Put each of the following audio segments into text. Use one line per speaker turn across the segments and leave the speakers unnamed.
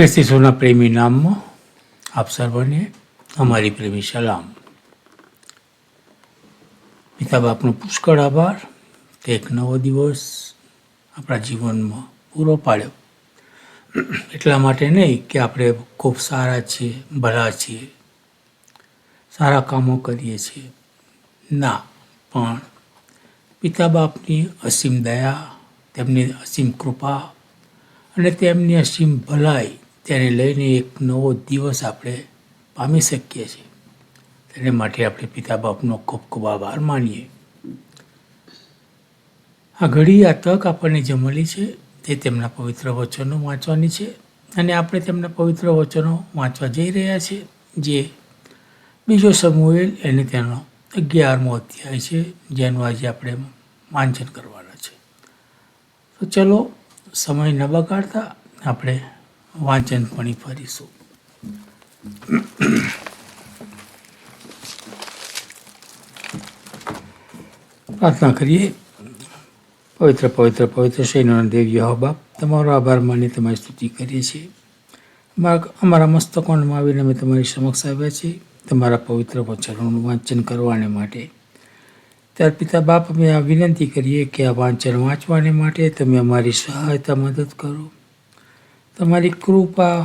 ખ્રિસ્તીસોના પ્રેમી નામમાં આપ સર્વને અમારી પ્રેમી સલામ. પિતા બાપનો પુષ્કળ આભાર. તે એક નવો દિવસ આપણા જીવનમાં પૂરો પાડ્યો. એટલા માટે નહીં કે આપણે ખૂબ સારા છીએ, ભલા છીએ. સારા કામો કરીએ છીએ. ના, પણ પિતા બાપની અસીમ દયા, તેમની અસીમ કૃપા અને તેમની અસીમ ભલાઈ તેને લઈને એક નવો દિવસ આપણે પામી શકીએ છીએ. તેને માટે આપણે પિતા બાપનો ખૂબ ખૂબ આભાર માનીએ. આ ઘડી આ તક આપણને જે મળી છે તે તેમના પવિત્ર વચનો વાંચવાની છે અને આપણે તેમના પવિત્ર વચનો વાંચવા જઈ રહ્યા છીએ, જે બીજો સમુએલ એને તેનો અગિયારમો અધ્યાય છે, જેનું આજે આપણે વાંચન કરવાના છે. તો ચલો સમય ન બગાડતા આપણે વાંચન પણ ફરીશું. પ્રાર્થના કરીએ. પવિત્ર પવિત્ર પવિત્ર શૈનોના દેવ યહો બાપ, તમારો આભાર માની તમારી સ્તુતિ કરીએ છીએ. અમારા અમારા મસ્તકોણમાં આવીને અમે તમારી સમક્ષ આવ્યા છીએ. તમારા પવિત્ર વચનોનું વાંચન કરવાને માટે. ત્યાર પિતા બાપ, અમે આ વિનંતી કરીએ કે આ વાંચન વાંચવાને માટે તમે અમારી સહાયતા મદદ કરો. તમારી કૃપા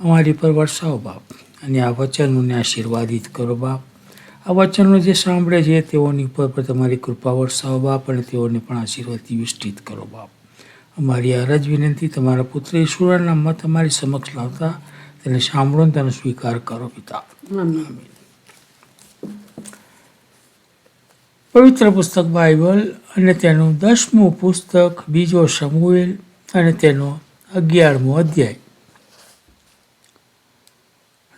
અમારી પર વરસાવો બાપ અને આ વચનોને આશીર્વાદિત કરો બાપ. આ વચનો જે સાંભળે છે તેઓની ઉપર પર તમારી કૃપા વરસાવો બાપ અને તેઓને પણ આશીર્વાદથી વિસ્તૃત કરો બાપ. અમારી અરજ વિનંતી તમારા પુત્ર ઈશ્વરના મત તમારી સમક્ષ લાવતા તેને સાંભળો તેનો સ્વીકાર કરો પિતા. પવિત્ર પુસ્તક બાઇબલ અને તેનું દસમું પુસ્તક બીજો સમુએલ અને તેનો અગિયારમો અધ્યાય.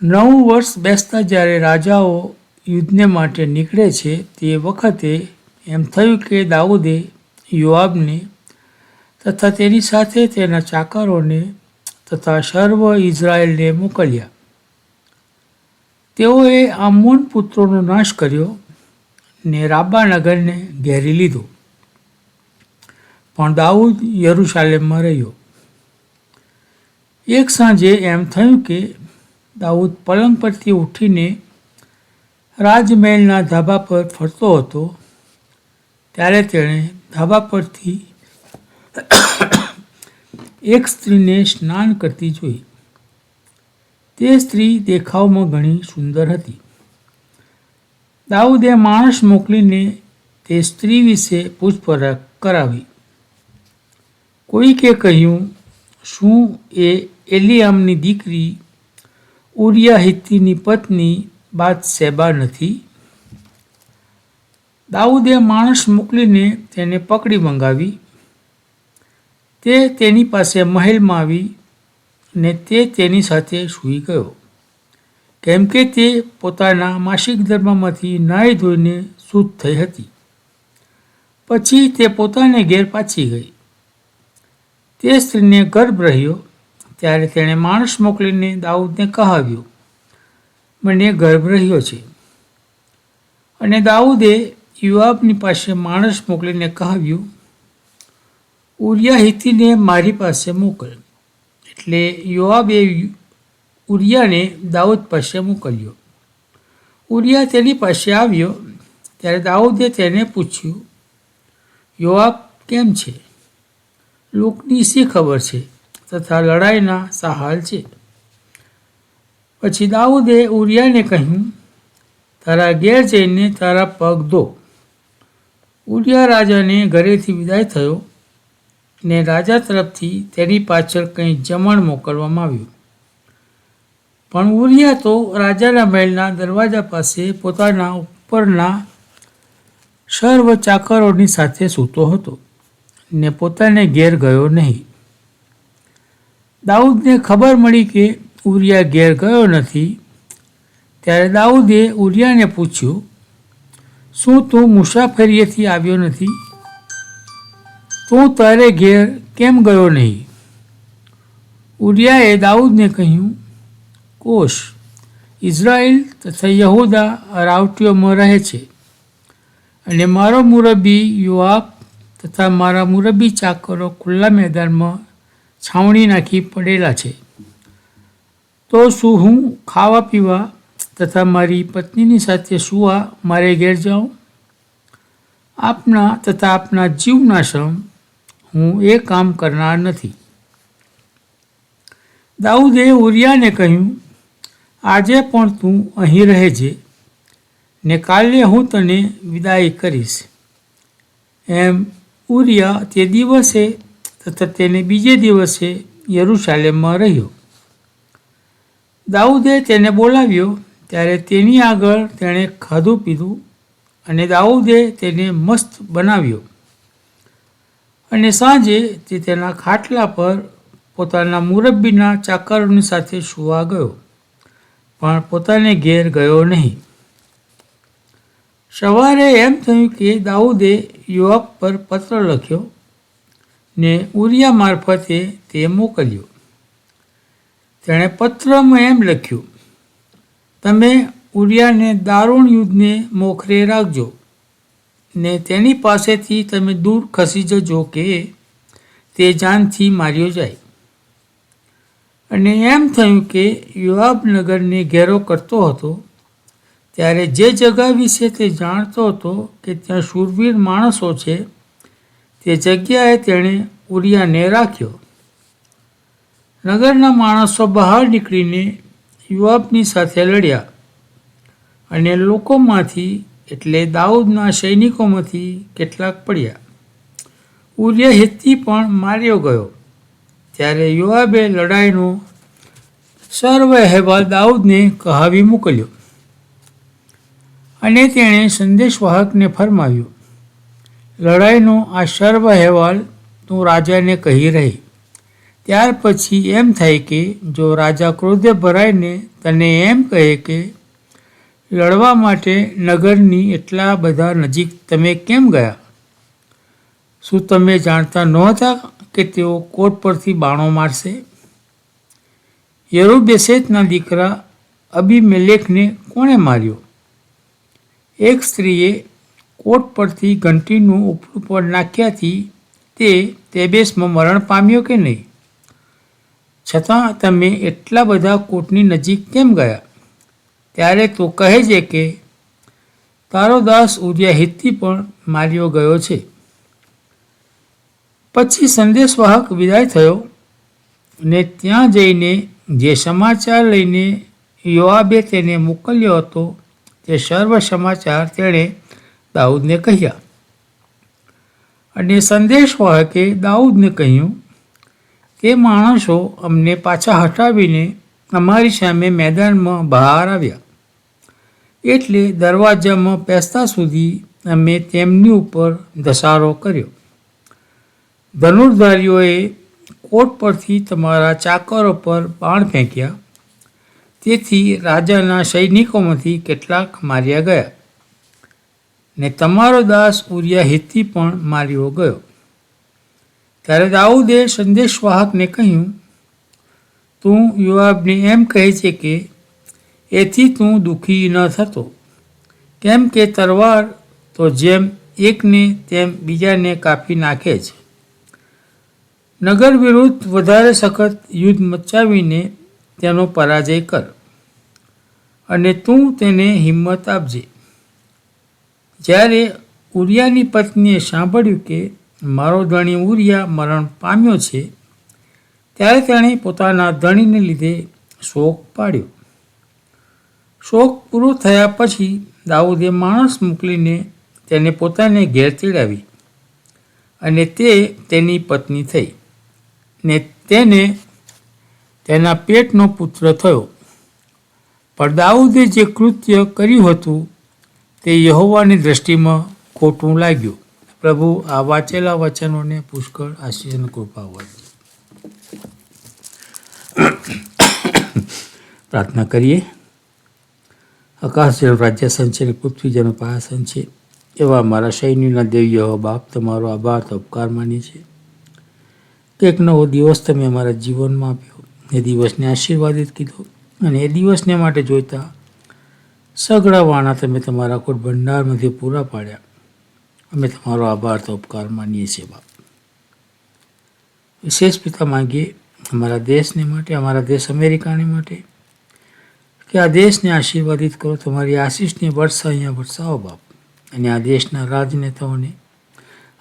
નવું વર્ષ બેસતા જ્યારે રાજાઓ યુદ્ધને માટે નીકળે છે, તે વખતે એમ થયું કે દાઉદે યોઆબને તથા તેની સાથે તેના ચાકરોને તથા સર્વ ઇઝરાયેલને મોકલ્યા. તેઓએ આમોન પુત્રોનો નાશ કર્યો ને રાબા નગરને ઘેરી લીધો. પણ દાઉદ યરુશાલેમમાં રહ્યો. એક સાંજે એમ થયું કે દાઉદ પલંગ પરથી ઉઠીને રાજમહેલના ધાબા પર ફરતો હતો, ત્યારે તેણે ધાબા પરથી એક સ્ત્રીને સ્નાન કરતી જોઈ. તે સ્ત્રી દેખાવમાં ઘણી સુંદર હતી. દાઉદે માણસ મોકલીને તે સ્ત્રી વિશે પૂછપરછ કરાવી. કોઈકે કહ્યું, શું એ એલિયામની દીકરી ઉરિયા હિત્તીની પત્ની બાદ સેબા નથી. દાઉદે માણસ મોકલીને તેને પકડી મંગાવી. તે તેની પાસે મહેલમાં આવી ને તે તેની સાથે સૂઈ ગયો. કેમ કે તે પોતાના માસિક ધર્મમાંથી નાહી ધોઈને શુદ્ધ થઈ હતી. પછી તે પોતાને ઘેર પાછી ગઈ. તે સ્ત્રીને ગર્ભ રહ્યો ત્યારે તેણે માણસ મોકલીને દાઉદને કહાવ્યું, મને ગર્ભ રહ્યો છે. અને દાઉદે યુવાબની પાસે માણસ મોકલીને કહાવ્યું ઉરિયા હિતીને મારી પાસે મોકલ. એટલે યુવાબે ઉરિયાને દાઉદ પાસે મોકલ્યો. ઉરિયા તેની પાસે આવ્યો, ત્યારે દાઉદે તેને પૂછ્યું, યોઆબ કેમ છે? લોકની શી ખબર છે? તથા લડાઈના સાહાલ છે. પછી દાઉદે ઉરિયાને કહ્યું, તારા ઘેર જઈને તારા પગ ધો. ઉરિયા રાજાને ઘરેથી વિદાય થયો ને રાજા તરફથી તેની પાછળ કંઈ જમણ મોકલવામાં આવ્યું. પણ ઉરિયા તો રાજાના મહેલના દરવાજા પાસે પોતાના ઉપરના સર્વ ચાકરોની સાથે સૂતો હતો ને પોતાને ઘેર ગયો નહીં. દાઉદને ખબર મળી કે ઉરિયા ઘેર ગયો નથી, ત્યારે દાઉદે ઉરિયાને પૂછ્યું, શું તું મુસાફરીએથી આવ્યો નથી? તું તારે ઘેર કેમ ગયો નહીં? ઉરિયાએ દાઉદને કહ્યું, કોશ, ઇઝરાયલ તથા યહૂદા રાવટીઓમાં રહે છે અને મારો મુરબ્બી યુવાબ તથા મારા મુરબ્બી ચાકરો ખુલ્લા મેદાનમાં છાવણી નાખી પડેલા છે. તો શું હું ખાવા પીવા તથા મારી પત્નીની સાથે સુવા મારે ઘેર જાઉં? આપના તથા આપના જીવના શ્રમ હું એ કામ કરનાર નથી. દાઉદે ઉરિયાને કહ્યું, આજે પણ તું અહીં રહેજે ને કાલે હું તને વિદાય કરીશ. એમ ઉરિયા તે દિવસે તથા તેને બીજે દિવસે યરુશાલેમમાં રહ્યો. દાઉદે તેને બોલાવ્યો, ત્યારે તેની આગળ તેણે ખાધું પીધું અને દાઉદે તેને મસ્ત બનાવ્યો. અને સાંજે તે તેના ખાટલા પર પોતાના મુરબ્બીના ચાકરોની સાથે સુવા ગયો, પણ પોતાને ઘેર ગયો નહીં. સવારે એમ થયું કે દાઉદે યુવક પર પત્ર લખ્યો ને ઉરિયા મારફતે તે મોકલ્યો. તેણે પત્રમાં એમ લખ્યું, તમે ઉરિયાને દારૂણ યુદ્ધને મોખરે રાખજો ને તેની પાસેથી તમે દૂર ખસી જજો કે તે જાનથી માર્યો જાય. અને એમ થયું કે યુવાબનગરને ઘેરો કરતો હતો, ત્યારે જે જગા વિશે તે જાણતો હતો કે ત્યાં શૂરવીર માણસો છે તે જગ્યાએ તેણે ઉરિયાને રાખ્યો. નગરના માણસો બહાર નીકળીને યુવાબની સાથે લડ્યા અને લોકોમાંથી, એટલે દાઉદના સૈનિકોમાંથી, કેટલાક પડ્યા. ઉરિયા હિત્તી પણ માર્યો ગયો. ત્યારે યુવાબે લડાઈનો સર્વ અહેવાલ દાઉદને કહાવી મોકલ્યો અને તેણે સંદેશવાહકને ફરમાવ્યો લડાઈનો આ સર્વ અહેવાલ તું રાજાને કહી રહી. ત્યાર પછી એમ થાય કે જો રાજા ક્રોધે ભરાઈને તને એમ કહે કે લડવા માટે નગરની એટલા બધા નજીક તમે કેમ ગયા? શું તમે જાણતા નહોતા કે તેઓ કોટ પરથી બાણો મારશે? યરુબેસેતના દીકરા અબીમેલેકને કોણે માર્યો? એક સ્ત્રીએ કોટ પરથી ઘંટીનું ઉપલું પર નાખ્યાથી તે તેબેસમાં મરણ પામ્યો કે નહીં? છતાં તમે એટલા બધા કોટની નજીક કેમ ગયા? ત્યારે તો કહે છે કે, તારો દાસ ઉરિયા પણ માર્યો ગયો છે. પછી સંદેશવાહક વિદાય થયો ને ત્યાં જઈને જે સમાચાર લઈને યોઆબે તેને મોકલ્યો હતો તે સર્વ સમાચાર તેણે દાઉદને કહ્યા. અને સંદેશવાહકે દાઉદને કહ્યું તે માણસો અમને પાછા હટાવીને અમારી સામે મેદાનમાં બહાર આવ્યા. એટલે દરવાજામાં પેસતા સુધી અમે તેમની ઉપર ધસારો કર્યો. ધનુર્ધારીઓએ કોટ પરથી તમારા ચાકરો પર બાણ ફેંક્યા. તેથી રાજાના સૈનિકોમાંથી કેટલાક માર્યા ગયા. ને તમારો દાસ ઉરિયા હિત્તી પણ માર્યો ગયો. ત્યારે દાઉદે સંદેશવાહકને કહ્યું, તું યુવાબને એમ કહે છે કે, એથી તું દુઃખી ન થતો. કેમ કે તરવાર તો જેમ એકને તેમ બીજાને કાપી નાખે છે. નગર વિરુદ્ધ વધારે સખત યુદ્ધ મચાવીને તેનો પરાજય કર અને તું તેને હિંમત આપજે. જ્યારે ઉરિયાની પત્નીએ સાંભળ્યું કે મારો ધણી ઉરિયા મરણ પામ્યો છે, ત્યારે તેણે પોતાના ધણીને લીધે શોક પાડ્યો. શોક પૂરો થયા પછી દાઉદે માણસ મોકલીને તેને પોતાને ઘેર તેડાવી અને તે તેની પત્ની થઈ ને તેને તેના પેટનો પુત્ર થયો. પણ દાઉદે જે કૃત્ય કર્યું હતું તે યહોવાની દ્રષ્ટિમાં ખોટું લાગ્યું. પ્રભુ આ વાંચેલા વચનોને પુષ્કળ આશીષ કૃપા હોય. પ્રાર્થના કરીએ. આકાશ રાજ્ય સંચે પૃથ્વી જેનો પાયાસન છે. એવા મારા સૈન્યના દેવીઓ, બાપ તમારો આભાર તો ઉપકાર માની છે. કે એક નવો દિવસ તમે અમારા જીવનમાં આપ્યો. એ દિવસને આશીર્વાદિત કીધો અને એ દિવસને માટે જોઈતા સગડા વાણા તમે તમારા કોટ ભંડારમાંથી પૂરા પાડ્યા. અમે તમારો આભાર તો ઉપકાર માનીએ છીએ, બાપ. વિશેષ પિતા માંગીએ અમારા દેશને માટે, અમારા દેશ અમેરિકાને માટે, કે આ દેશને આશીર્વાદિત કરો, તમારી આશીષની વર્ષા અહીંયા વરસાવો, બાપ. અને આ દેશના રાજનેતાઓને,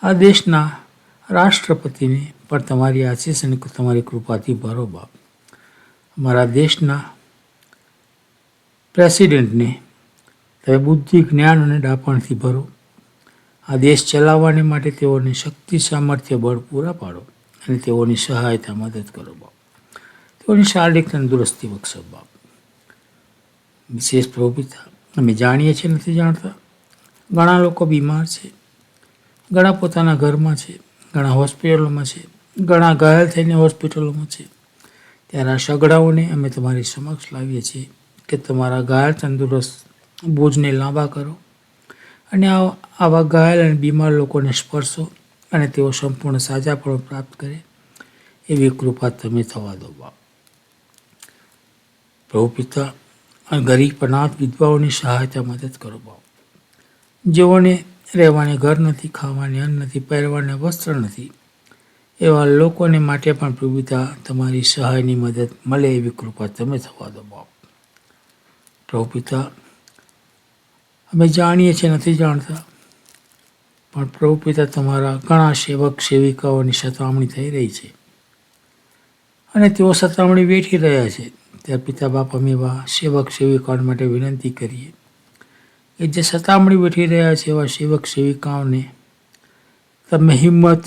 આ દેશના રાષ્ટ્રપતિને પણ તમારી આશીષ અને તમારી કૃપાથી ભરો, બાપ. અમારા દેશના પ્રેસિડેન્ટને તમે બુદ્ધિ, જ્ઞાન અને ડાપણથી ભરો. આ દેશ ચલાવવાને માટે તેઓને શક્તિ, સામર્થ્ય, બળ પૂરા પાડો અને તેઓની સહાયતા મદદ કરો બાપ. તેઓની શારીરિક તંદુરસ્તી બક્ષો બાપ. વિશેષ પ્રભુ અમે જાણીએ છીએ, નથી જાણતા? ઘણા લોકો બીમાર છે, ઘણા પોતાના ઘરમાં છે, ઘણા હોસ્પિટલોમાં છે, ઘણા ઘાયલ થઈને હોસ્પિટલોમાં છે. ત્યારે આ સગડાઓને અમે તમારી સમક્ષ લાવીએ છીએ કે તમારા ઘાયલ તંદુરસ્ત બોજને લાંબા કરો અને આવા ઘાયલ અને બીમાર લોકોને સ્પર્શો અને તેઓ સંપૂર્ણ સાજાપણું પ્રાપ્ત કરે એવી કૃપા તમે થવા દો બાપ. પ્રભુ પિતા અને ગરીબ અનાથ વિધવાઓની સહાયતા મદદ કરો બાપ. જેઓને રહેવાને ઘર નથી, ખાવાને અન્ન નથી, પહેરવાને વસ્ત્ર નથી, એવા લોકોને માટે પણ પ્રભુતા તમારી સહાયની મદદ મળે એવી કૃપા તમે થવા દો બાપ. પ્રભુ પિતા અમે જાણીએ છીએ, નથી જાણતા. પણ પ્રભુ પિતા તમારા ઘણા સેવક, સેવિકાઓની સતામણી થઈ રહી છે. અને તેઓ સતામણી વેઠી રહ્યા છે. ત્યારે પિતા બાપ અમે એવા સેવક સેવિકાઓ માટે વિનંતી કરીએ કે જે સતામણી વેઠી રહ્યા છે, એવા સેવક, સેવિકાઓને તમે હિંમત,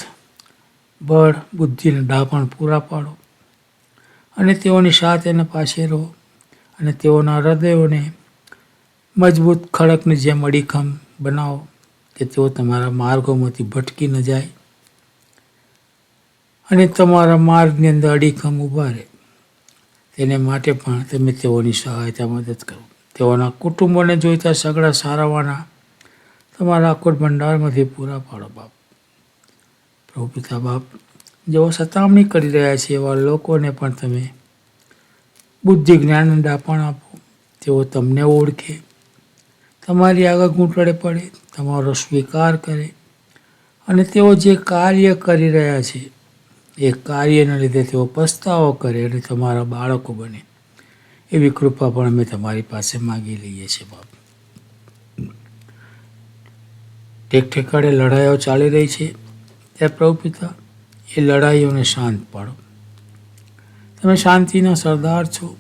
બળ બુદ્ધિને ડાપણ પૂરા પાડો. અને તેઓની સાથે અને પાસે રહો અને તેઓના હૃદયોને મજબૂત ખડકની જેમ અડીખમ બનાવો કે તેઓ તમારા માર્ગોમાંથી ભટકી ન જાય. અને તમારા માર્ગની અંદર અડીખમ ઊભા રહે. તેને માટે પણ તમે તેઓની સહાયતા મદદ કરો. તેઓના કુટુંબોને જોઈતા સગડા સારાવાના તમારા કુટ ભંડારમાંથી પૂરા પાડો બાપ. પ્રભુ પિતા બાપ, જેઓ સતામણી કરી રહ્યા છે એવા લોકોને પણ તમે બુદ્ધિ જ્ઞાન દાપણ આપો. તેઓ તમને ઓળખે. તમારી આગળ ઘૂંટડે પડે, તમારો સ્વીકાર કરે. અને તેઓ જે કાર્ય કરી રહ્યા છે, એ કાર્યના લીધે તેઓ પસ્તાવો કરે અને તમારા બાળકો બને. એવી કૃપા પણ અમે તમારી પાસે માગી લઈએ છીએ, બાપ. ઠેક ઠેકાડે લડાઈઓ ચાલી રહી છે. ત્યારે પ્રભુ પિતા, એ લડાઈઓને શાંત પાડો. તમે શાંતિના સરદાર છો.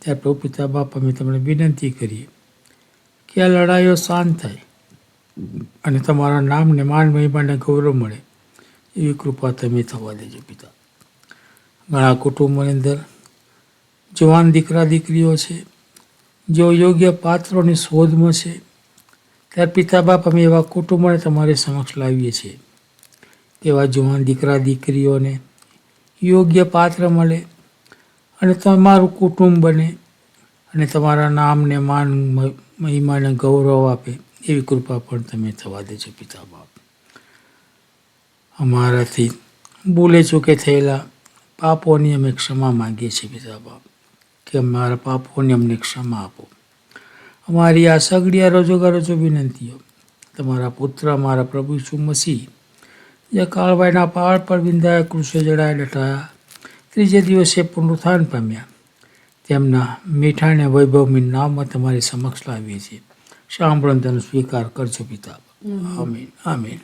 ત્યારે પ્રભુ પિતા, બાપ, અમે તમને વિનંતી કરીએ. કે આ લડાઈઓ શાંત થાય અને તમારા નામને માન મહિમાને ગૌરવ મળે એવી કૃપા તમે થવા દેજો પિતા. ઘણા કુટુંબોની અંદર જવાન દીકરા દીકરીઓ છે, જેઓ યોગ્ય પાત્રોની શોધમાં છે, ત્યારે પિતા બાપ અમે એવા કુટુંબોને તમારી સમક્ષ લાવીએ છીએ. તેવા જુવાન દીકરા દીકરીઓને યોગ્ય પાત્ર મળે અને તમારું કુટુંબ બને અને તમારા નામને માન, મહિમાને ગૌરવ આપે, એવી કૃપા પણ તમે થવા દેજો પિતા બાપ અમારાથી ભૂલે ચૂકે થયેલા પાપોની અમે ક્ષમા માંગીએ છીએ પિતા બાપ કે અમારા પાપોની અમને ક્ષમા આપો. અમારી આ સગડી રોજો રોજો વિનંતીઓ, તમારા પુત્ર, અમારા પ્રભુ ઈસુ મસીહ, જે કાળભાઈના પહાડ પર વિંધાયા, કૃષે જડાય, ડટાયા, ત્રીજે દિવસે પુનરુત્થાન પામ્યા તેમના મીઠા અને વૈભવમી નામમાં તમારી સમક્ષ લાવીએ છીએ. સાંભળો તેનો સ્વીકાર કરજો પિતા. આમીન આમીન.